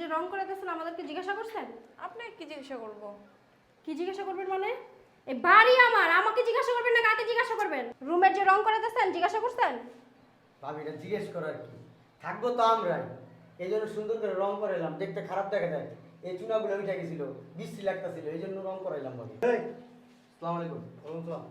যে রং করে দিয়েছেন আমাদেরকে জিজ্ঞাসা করছেন? আপনি কি জিজ্ঞাসা করব? কি জিজ্ঞাসা করবেন মানে? এই বাড়ি আমার আমাকে জিজ্ঞাসা করবেন না কাকে জিজ্ঞাসা করবেন? রুমের যে রং করে দিয়েছেন জিজ্ঞাসা করছেন? ভাবি এটা জিজ্ঞেস করার কি? থাকব তো আমরাই। এই জন্য সুন্দর করে রং করাইলাম দেখতে খারাপ দেখা যায়। এই চুনাগুলো উঠে গেছিল বৃষ্টি লাগতেছিল এই জন্য রং করাইলাম ভাবি। সালাম আলাইকুম। ওয়ালাইকুম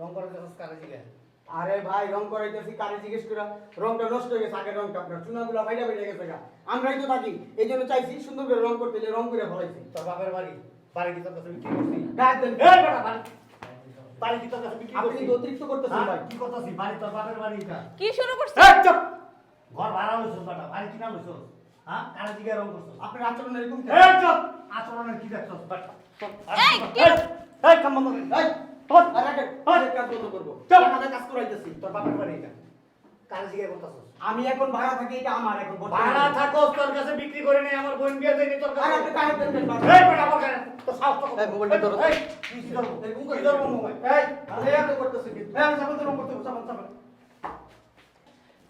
রং করাইতে কারে জিজ্ঞেস? আরে ভাই রং করাইতেছি কারে জিজ্ঞেস করা রংটা নষ্ট হয়ে গেছে আগের রংটা আপনার চুনাগুলো ফাইটা ফাইটা গেছে গা। আমরাই তো থাকি এই জন্য চাইছি সুন্দর করে রং করতে রং করে ফলাইছি। তোর বাপের বাড়ি বাড়ি কি তোর কাছে বিক্রি করছি? গায়ে দেন। এই বেটা বাড়ি বাড়ি কি তোর কাছে বিক্রি আপনি করছি? তো অতিরিক্ত করতেছেন হ্যাঁ, ভাই। কি করতেছি? বাড়ি তোর বাপের বাড়ি এটা কি শুরু করছে চুপ! ঘর ভাড়া লইছস বেটা বাড়ি কিনা লইছস? হ্যাঁ? কারে দিকে রং করছস? আপনার আচরণ এরকম চুপ! আচরণের কি দেখছস বেটা? এই, এই এই কাম বন্ধ এই, আমি এখন ভাড়া থাকি এটা আমার এখন ভাড়া থাকস তোর কাছে বিক্রি করে নেই আমার বোন বিয়ে দেয়নি তোর কাছে।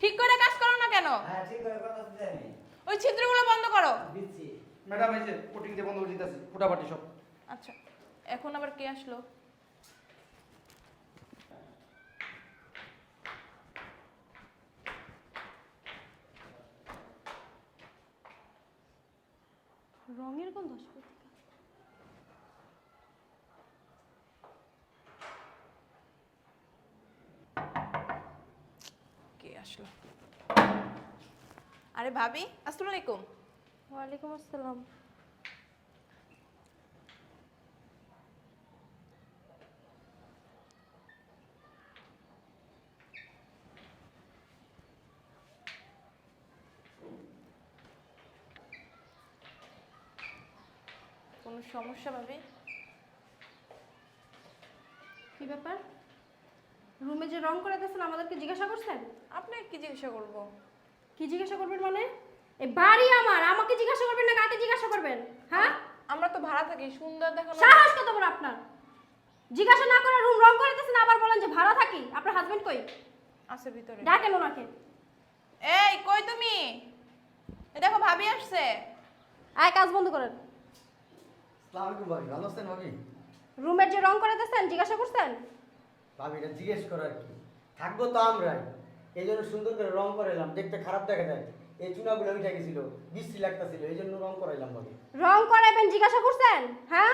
ঠিক করে কাজ করো না কেন? হ্যাঁ, ঠিক আছে, কথা তো জানি। ওই ছিদ্রগুলো বন্ধ করো। দিচ্ছি। ম্যাডাম এই যে পুটিং দিয়ে বন্ধ করে দিতেছি ফুটাফাটি সব। আচ্ছা এখন আবার কে আসলো? রঙের গন্ধ আসবে কে আসলো? আরে ভাবি আসসালামু আলাইকুম। ওয়ালাইকুম আসসালাম। কোনো সমস্যা ভাবি কি ব্যাপার? রুমে যে রং করে দিয়েছেন আমাদেরকে জিজ্ঞাসা করছেন? আপনি কি জিজ্ঞাসা করব? কি জিজ্ঞাসা করবেন মানে? এই বাড়ি আমার আমাকে জিজ্ঞাসা করবেন না কাকে জিজ্ঞাসা করবেন? হ্যাঁ? আমরা তো ভাড়া থাকি সুন্দর দেখানো সাহস কত বড় আপনার? জিজ্ঞাসা না করে রুম রং করে দিয়েছেন আবার বলেন যে ভাড়া থাকি। আপনার হাজবেন্ড কই? আছে ভিতরে। ডাকেন ওনাকে। এই কই তুমি? এ দেখো ভাবি আসছে। আয় কাজ বন্ধ করেন। আসসালামু ভাবি, ভালো আছেন ভাবি? রুমের যে রং করে দিয়েছেন জিজ্ঞাসা করছেন? ভাবি, এটা জিজ্ঞেস করার কি? থাকব তো আমরাই। এই জন্য সুন্দর করে রং করাইলাম দেখতে খারাপ দেখা যায়। এই চুনাগুলো উঠে গেছিল বৃষ্টি লাগতেছিল এই জন্য রং করাইলাম ভাবি। রং করাইবেন জিজ্ঞাসা করছেন? হ্যাঁ?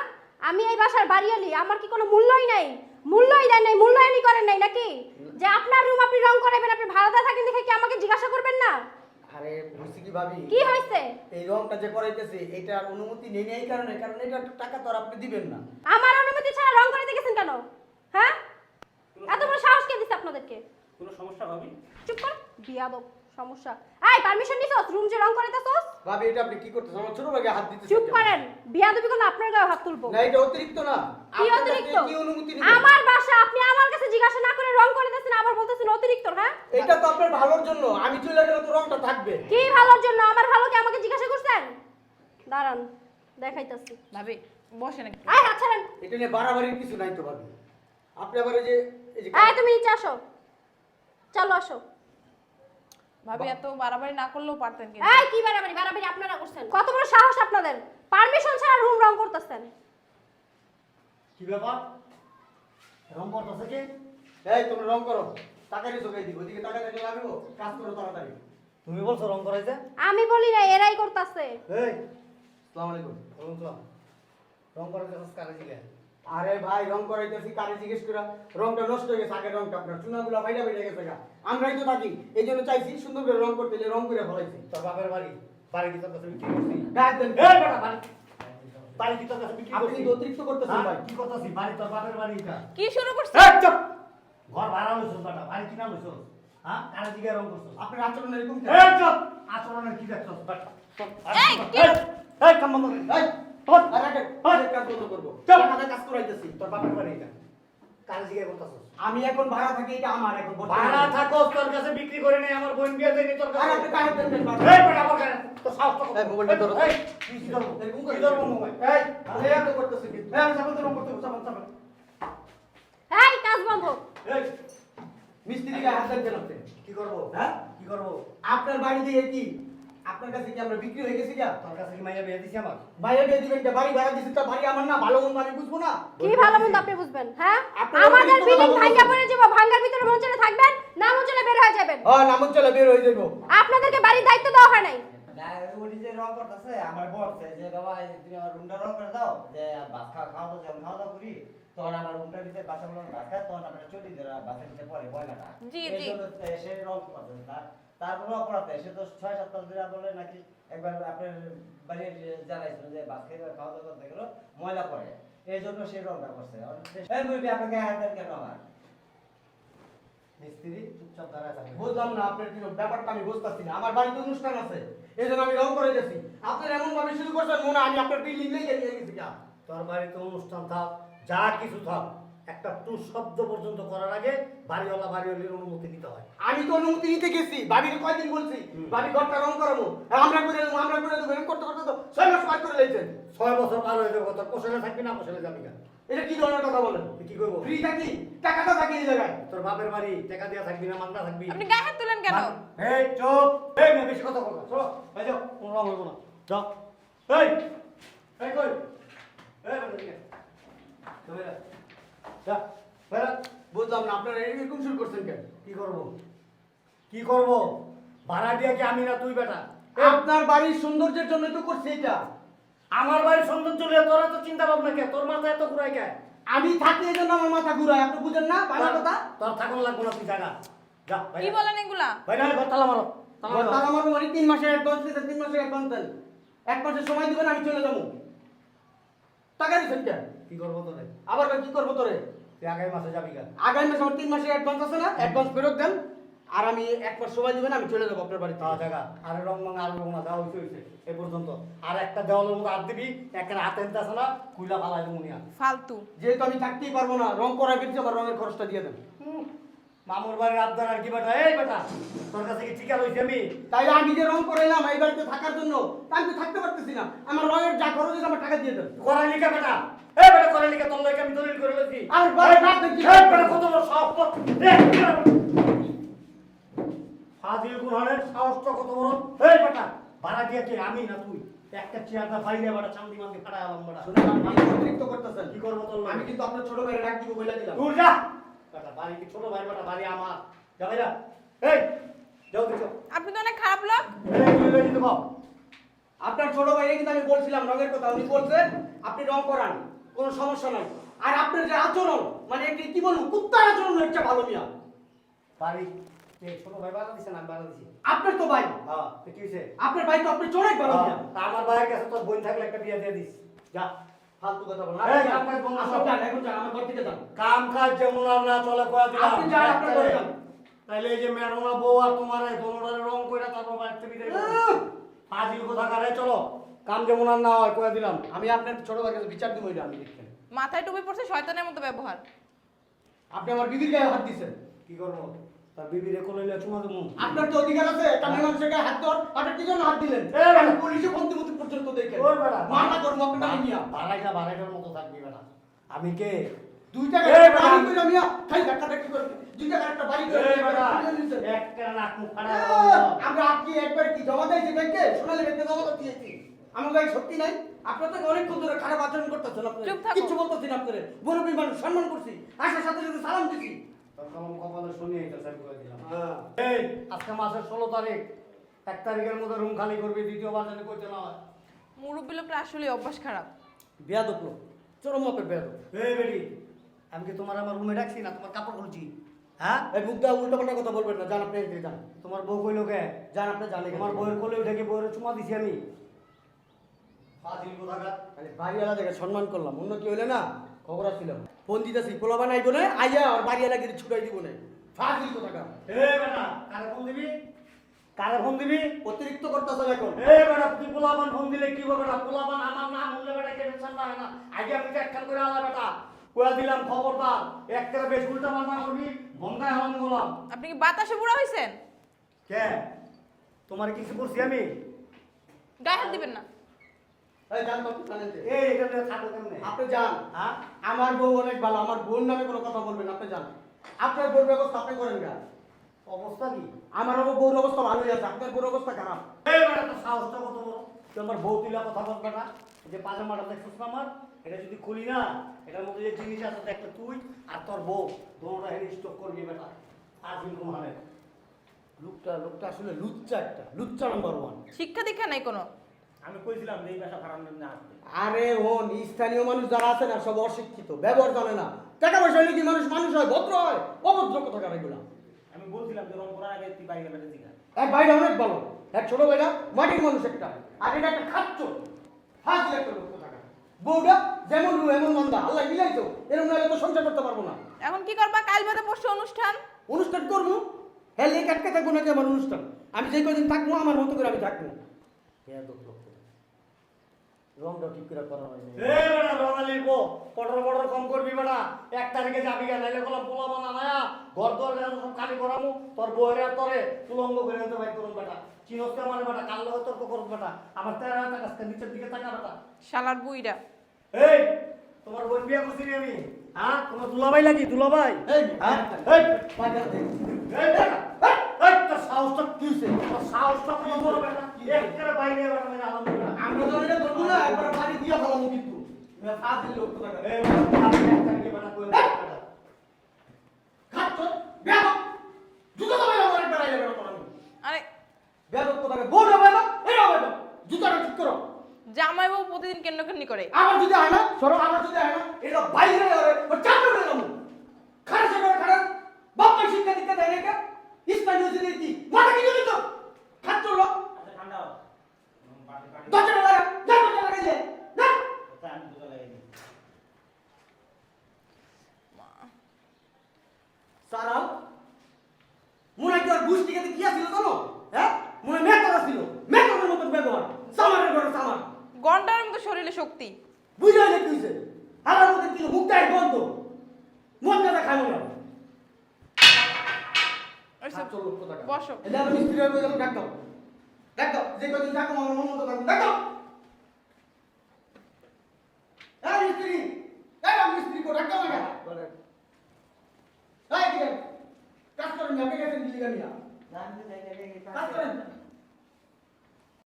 আমি এই বাসার বাড়িয়ালি আমার কি কোনো মূল্যই নাই? মূল্যই দেন নাই মূল্যায়নই করেন নাই নাকি? যে আপনার রুম আপনি রং করাইবেন আপনি ভাড়াটা থাকেন দেখে কি আমাকে জিজ্ঞাসা করবেন না? আরে বুঝছি কি ভাবি কি হইছে? এই রংটা যে করাইতেছে এটার অনুমতি নেই এই কারণে কারণ এটা টাকা তো আর আপনি দিবেন না। আমার অনুমতি ছাড়া রং করে গেছেন কেন? হ্যাঁ? এত বড় সাহস কে দিছে আপনাদেরকে? কোনো সমস্যা ভাবি চুপ কর বিয়াদব। সমস্যা। এই পারমিশন নিছস? রুম যে রং করে দিছস ভাবি এটা আপনি কি করতেছেন? আমার ছোট ভাগে হাত দিতে চুপ করেন। বিয়াদবি করলে আপনার গায়ে হাত তুলবো। না এটা অতিরিক্ত না। কি অতিরিক্ত? কি অনুমতি নিবেন? আমার বাসা আপনি আমার কাছে জিজ্ঞাসা না করে রং করে দিয়েছেন আবার বলতেছেন অতিরিক্ত হ্যাঁ? এটা তো আপনার ভালোর জন্য। আমি চলে গেলে তো রংটা থাকবে। কি ভালোর জন্য? আমার ভালো কি আমাকে জিজ্ঞাসা করছেন? দাঁড়ান দেখাইতাছি। ভাবি বসে নাকি আয় হাত ছাড়েন। এটা নিয়ে বাড়াবাড়ির কিছু নাই তো ভাবি। আপনি আবার এই যে এই যে আয় তুমি নিচে আসো। চলো আসো। ভাবি এত বাড়াবাড়ি না করলেও পারতেন কিন্তু। এই কি বাড়াবাড়ি? বাড়াবাড়ি আপনারা করছেন? কত বড় সাহস আপনাদের? পারমিশন ছাড়া রুম রং করতেছেন। কি ব্যাপার? রং করতেছে কি? এই তোমরা রং করো। টাকা দিব ওদিকে টাকা লাগবো। কাজ করো তাড়াতাড়ি। তুমি বলছো রং করাইতে আমি বলি না এরাই করতেছে। এই আসসালামু আলাইকুম। ওয়ালাইকুম সালাম। রং কারে দিকে আরে ভাই রং করাইতেছি কারে জিজ্ঞেস করা রংটা নষ্ট হয়ে গেছে আগের রংটা আপনার চুনাগুলো ফাইটা ফাইটা গেছে গা। আমরাই তো থাকি এই জন্য চাইছি সুন্দর করে রং করতে রং করে ফলাইছি। তোর বাপের বাড়ি বাড়ি কি তোর কাছে বিক্রি করছি? গায়ে দেন। এই বেটা বাড়ি বাড়ি কি তোর কাছে বিক্রি আপনি করছি? কিন্তু অতিরিক্ত করতেছেন হ্যাঁ, ভাই। কি করতেছি? বাড়ি তোর বাপের বাড়ি এটা। কি শুরু করছে এই চুপ! ঘর ভাড়া লইছস বেটা বাড়ি কিনা লইছস? হ্যাঁ? কারে রং করছস। আপনার আচরণ এরকম এই চুপ! আচরণের কি দেখছস বেটা? এই, কি? এই এই কাম বন্ধ এই, আমি এখন ভাড়া থাকি এটা আমার এখন ভাড়া থাকস তোর কাছে বিক্রি করে নেই আমার বোন বিয়ে দেয়নি তোর কাছে। আপনি কাহে দেন বাবা? এই বেটা আমার কাছে তো সাহস তো এই, মোবাইলটা ধরো। এই কাজ বন্ধ। এই মিস্ত্রি গায়ে হাত দেন কেন কি করব? হ্যাঁ? কি করব? আপনার বাড়ি দিয়ে কি? আপনার কাছে কি আমরা বিক্রি হয়ে গেছি গা? তোর কাছে কি মাইয়া বিয়ে দিছি আমার বাইরে দিয়ে দিবেন কে? বাড়ি ভাড়া দিছি তা বাড়ি আমার না ভালো মন্দ আমি বুঝব না। কি ভালো মন্দ আপনি বুঝবেন হ্যাঁ? আমাদের বিল্ডিং বলছেন। পড়ে যাব ভাঙ্গার ভিতরে মনচলে থাকবেন না মনচলে বের হয়ে যাবেন। হ্যাঁ নামত চলে বের হয়ে যাব। আপনাদেরকে বাড়ির দায়িত্ব দেওয়া হয় নাই। যে করতেছে আমার বলছে যে বাবা তুমি আমার রুমটা রং করে দাও যে ভাত খাওয়া খাওয়া দাওয়া যখন খাওয়া দাওয়া করি তখন আমার রুমটার ভিতরে বাসা বলো ভাত তখন আমরা চলি ধরে বাসার ভিতরে পরে বয়লাটা জি, জি। সে রং করতেছে তার তারপরে অপরাধ নেই। সে তো ছয় সাত মাস ধরে বলে নাকি একবার আপনার বাড়ির জানাইছিল যে ভাত খেয়ে খাওয়া দাওয়া করতে গেলো ময়লা পড়ে। এই জন্য সে রংটা করছে। আপনাকে হাত দেন কেন আমার? মিস্ত্রি চুপচাপ দাঁড়ায় থাকবে। বুঝলাম না আপনার কি ব্যাপারটা আমি বুঝতেছি না। আমার বাড়িতে অনুষ্ঠান আছে। এই জন্য আমি রং করে গেছি। আপনার এমন ভাবে শুরু করছেন মনে হয় আমি আপনার বিল্ডিং লেগে নিয়ে গেছি তোর বাড়িতে অনুষ্ঠান থাক যা কিছু থাক। একটা টু শব্দ পর্যন্ত করার আগে বাড়িওয়ালা বাড়িওয়ালির অনুমতি নিতে হয়। আমি তো অনুমতি নিতে গেছি। বাড়ির কয়দিন বলছি। বাড়ি ঘরটা রং করাবো। আমরা করে দেবো আমরা করে দেবো করতে করতে তো ছয় মাস পার করে লেগেছেন ছয় বছর পার হয়ে যাবে তোর পোষণে থাকবি না পোষণে যাবি না। এটা কি ধরনের কথা বলেন? তুই কি করব? ফ্রি থাকি? টাকাটা থাকি এই জায়গায়। তোর বাপের বাড়ি টাকা দিয়া থাকবি না মাগনা থাকবি। আপনি গায়ে হাত তুলেন কেন? এই চুপ। এই মেয়ে বেশি কথা বলবা চলো এই যাও। কোনো রং হইব না। যাও। এই এই কই? এই তুমি বুঝলাম না আপনারা এরকম শুরু করছেন কেন? কি করব? কি করব? ভাড়া দিয়া কি আমি না তুই বেটা? আপনার বাড়ির সৌন্দর্যের জন্য তো করছি এটা। আমার বাড়ির সৌন্দর্য নিয়ে তোর এত চিন্তা ভাবনা কে? তোর মাথা এত ঘুরাই কে? আমি থাকি এই জন্য আমার মাথা ঘুরায় আপনি বুঝেন না? বাংলা কথা। তোর থাকুন লাগবো না তুই জায়গা যা। কি। বলেন এগুলা? বাইরে আয়, ঘর তালা মারো। তালা মারো। মানে তিন মাসের অ্যাডভান্স দিতেন তিন মাসের অ্যাডভান্স দেন। এক মাসের সময় দিবেন আমি চলে যাব। টাকা দিচ্ছেন কেন কি করব তোরে? আবার কি করব তোরে? তুই আগামী মাসে যাবি কেন? আগামী মাসে আমার তিন মাসের অ্যাডভান্স আছে না? অ্যাডভান্স ফেরত দেন। আর আমি এক মাস সময় দিবেন আমি চলে যাব আপনার বাড়িতে। তা জায়গা। আরে রং মাং আর রং না যা হইছে হইছে এই পর্যন্ত। আর একটা দেওয়ালের মধ্যে হাত দিবি একটা হাতে আসে না কুইলা ফালাই দেবো নিয়া। ফালতু। যেহেতু আমি থাকতেই পারব না রং করাই ফেলছি আমার রঙের খরচটা দিয়ে দেন। মামুর বাড়ির আবদার আর কি বেটা? এই বেটা তোর কাছে কি ঠিকা লইছি আমি? তাই আমি যে রং করাইলাম এই বাড়িতে থাকার জন্য তা আমি তো থাকতে পারতেছি না। আমার রঙের যা খরচ হয়েছে আমার টাকা দিয়ে দেন। করাই লিখা বেটা? এই বেটা করাই লিখা তোর আমি দলিল করে লইছি? আর বাড়ি এই, বাদ দে, কি এই করবি? বেটা কত বড় সাহস তোর? এই, কি রে? ফাজিল কুরহানের সাহসটা কত বড়। এই বেটা ভাড়া দিয়া কে? আমি না তুই? একটা চেয়ারটা বাইরে বেটা চান্দি মান্দি ফাটাই আলাম বেটা। শুনুন, আপনি অতিরিক্ত করতেছেন। কি করব তোর আমি কিন্তু আপনার ছোট ভাইয়ের ডাক দিব বলে দিলাম। দূর যা। বেটা বাড়ি কি ছোট ভাই বেটা? বাড়ি আমার। যা ভাইরা। এই যাও দেখো আপনি তো অনেক খারাপ লোক। এই লই দিতে আপনার ছোট ভাইকে কিন্তু আমি বলছিলাম রঙের কথা উনি বলছে আপনি রং করান। কোনো সমস্যা নাই। আর আপনার যে আচরণ মানে একটি কি বলব কুত্তার আচরণ একটা ভালো মিয়া। কে ছোট ভাই দিছে না বাড়া দিছি। আপনার তো ভাই। হ্যাঁ কি হইছে? আপনার ভাই তো আপনি ভালো মিয়া। তা আমার ভাইয়ের কাছে তোর বোন থাকলে একটা বিয়ে দিয়ে দিস। যা ফালতু কথা বলেন এই, আপনি যান, আপনার বন্ধু আপনি সব- যান, এখন যান, আমার ঘর থেকে যান। কাম কাজ যেমন আর না চলে কয়া দিলাম। আপনি যান, আপনার ঘরে যান। তাইলে এই যে মেরোনা বউ আর তোমার এই দোনোটারে রং কইরা তারপর বাড়িতে বিদায় ফাজিল কথা কারে চলো। কাম যেমন আর না হয় কয়া দিলাম আমি আপনার ছোট ভাইয়ের কাছে বিচার দিব এটা আমি দেখছেন মাথায় টুপি পড়ছে শয়তানের মতো ব্যবহার। আপনি আমার বিবির গায়ে হাত কি করব? তার বিবিরে কোলে চুমা দেবো। আপনার তো অধিকার আছে একটা মেয়ে মানুষের গায়ে হাত দেওয়ার আপনি কি জন্য হাত দিলেন? পুলিশে পর্যন্ত দেখেন। ওর মানা করব আপনার আমি মিয়া বাড়াইটা বাড়াইটার মতো থাকবি বেটা আমি কে? দুই টাকা বাড়ি। করে মিয়া খাই ধাক্কা ধাক্কি করে দুই টাকা একটা বাড়ি করে নাক মুখ আমরা আজকে একবার কি জমা দিয়েছি ব্যাংকে? সোনালী ব্যাংকে জমা দিয়েছি। আমার গায়ে শক্তি নাই। আপনার তো অনেকক্ষণ ধরে খারাপ আচরণ করতেছেন আপনি। চুপ থাকো। কিচ্ছু বলতেছেন আপনার। মুরব্বী মানুষ সম্মান করছি। আসার সাথে সাথে সালাম দিছি। হ্যাঁ। এই আজকে মাসের ষোলো তারিখ। এক তারিখের মধ্যে রুম খালি করবি দ্বিতীয়বার জানি না মুরব্বী লোকটা আসলে অভ্যাস খারাপ। বেয়াদব লোক। চরম মাপের বেয়াদব। এই বেটি আমি কি তোমার আমার রুমে ডাকছি না? তোমার কাপড় খুলছি। হ্যাঁ? এই উল্টা পাল্টা কথা বলবেন না। জান আপনি যান। তোমার বউ কইলো কে? যান আপনি জানেন তোমার বউয়ের কোলে উঠে কি বউয়ের চুমা দিছি আমি? ফাজিল কোথাকার? খালি বাড়িওয়ালা দেখে সম্মান করলাম অন্য কি হইলে না খবর আসছিল। ফোন দিতেছি বলে আইয়া আর বাড়িওয়ালা গিয়ে ছুটাই দিব না ফাজিল বেটা কারে ফোন দিবি? কারে ফোন দিবি? অতিরিক্ত এখন। বেটা তুই ফোন দিলে কি হবে বেটা? আমার নাম বেটা টেনশন না না। আগে আমি একখান করে আলা বেটা। কয়া দিলাম খবরদার একটা বেশ উল্টা পাল্টা করবি হলাম গোলাম আপনি কি বাতাসে বুড়া হয়েছেন কে? তোমার কিছু করছি আমি? গায়ে হাত দিবেন না। আমার বউ অনেক ভালো আমার বোন নামে কোনো কথা বলবেন আপনি যান। আপনার বোন ব্যবস্থা আপনি করেন গা। অবস্থা কি? আমার আবার বউর অবস্থা ভালোই আছে আপনার বউর অবস্থা খারাপ। এই সাহসটা কত বড়। তুই আমার বউ তুইলা কথা বল বেটা। এই যে পাজামাটা দেখছিস না আমার? এটা যদি খুলি না এটার মধ্যে যে জিনিস আছে দেখলে তুই আর তোর বউ দোনোটা হেন স্টক করবি বেটা। আজ ইনকম হানে লোকটা লোকটা আসলে লুচ্চা একটা লুচ্চা নাম্বার ওয়ান শিক্ষা দীক্ষা নাই কোনো? আমি কইছিলাম যে এই পেশা খারাপ না আসবে। আরে হন স্থানীয় মানুষ যারা আছে না সব অশিক্ষিত ব্যবহার জানে না। টাকা পয়সা হলে কি মানুষ মানুষ হয় ভদ্র হয় অভদ্র কথা কার এগুলা? আমি বলছিলাম যে রং আগে তুই বাইরে বেটা জিগা এক ভাইটা অনেক ভালো এক ছোট ভাইটা মাটির মানুষ একটা। আর এটা একটা খাচ্ছ হাজির একটা লোক টাকা বউটা যেমন রু এমন মন্দা আল্লাহ মিলাইতো এরকম নাহলে তো সংসার করতে পারব না। এখন কি করবা? কাল বাদে পরশু অনুষ্ঠান। অনুষ্ঠান করব? হ্যাঁ লেখ আটকে থাকব নাকি আমার অনুষ্ঠান? আমি যে কদিন থাকব আমার মতো করে আমি থাকব। হ্যাঁ দুঃখ রংটা ঠিক করে করা হয়নি। এ বেটা রঙালির বউ পটর পটর কম করবি বেটা। এক তারিখে যাবি গা নাইলে কোলা পোলা বানা না ঘর দর সব খালি করামু তোর বউয়ের আর তোরে তুলঙ্গ করে নিতে ভাই করুন বেটা। চিনস্তে আমার বেটা কাল লগে তর্ক করুন বেটা? আমার তেরা টাকা কাছে নিচের দিকে টাকা বেটা। শালার বুইরা। এই তোমার বোন বিয়া করছি আমি। হ্যাঁ তোমার দুলাভাই লাগি দুলাভাই? এই, হ্যাঁ এই থেকে। এই এই, এই তোর সাহসটা কি হইছে? তোর সাহসটা কত বড় বেটা? একেবারে বাইরে বেটা মেরে আলাম আমরা তো এটা ধরবো না একবার বাড়ি দিয়ে ফেলাবো কিন্তু। ফাজিল লোক তো টাকা এই বেটা আপনি এক তারিখে বেটা কই বেটা খাচ্ছ বেয়াদব জুতো তো বাইরে আমার একটা রাইলে বেরো আরে বেয়াদব কোথাকে বউটা বেয়াদব এরাও বেয়াদব জুতাটা ঠিক করো। জামাই বউ প্রতিদিন কেন্দ্রকেন্দ্রি করে। আমার যদি হয় না সরো আমার যদি হয় না এটা বাইরে ওরে ও চাপড়ে উঠে গেল খারাপ সে করে খারাপ বাপ্পা শিক্ষা দীক্ষা দেয় না স্থানীয় যদি কি মাথা কি দিত খাচ্ছ লোক আচ্ছা ঠান্ডা হও। হুম, পাটি পাটি দরজাটা লাগা যা দরজা লাগাইলে না আচ্ছা আমি দুটো লাগিয়ে দিই সারাও মনে হয় তোর গুষ্টি খেতে কি আছিল জানো হ্যাঁ মনে মেয়ে করা ছিল মেয়ে করার মতন ব্যবহার সামারের ঘরে সামার গন্ডার মতো শরীরে শক্তি বুঝা যায় কি হইছে আমার মধ্যে কি মুখটাই বন্ধ মদ গাদা খাব না। বসো। এটা আমি স্ত্রী হয়ে গেলাম ডাক দাও ডাক দাও যে কদিন থাকো আমার মন মতো থাকব ডাক দাও এই স্ত্রী এই আমি স্ত্রী কো ডাক দাও না এই কি কাজ করেন না গামিয়া না, এই কাজ করেন।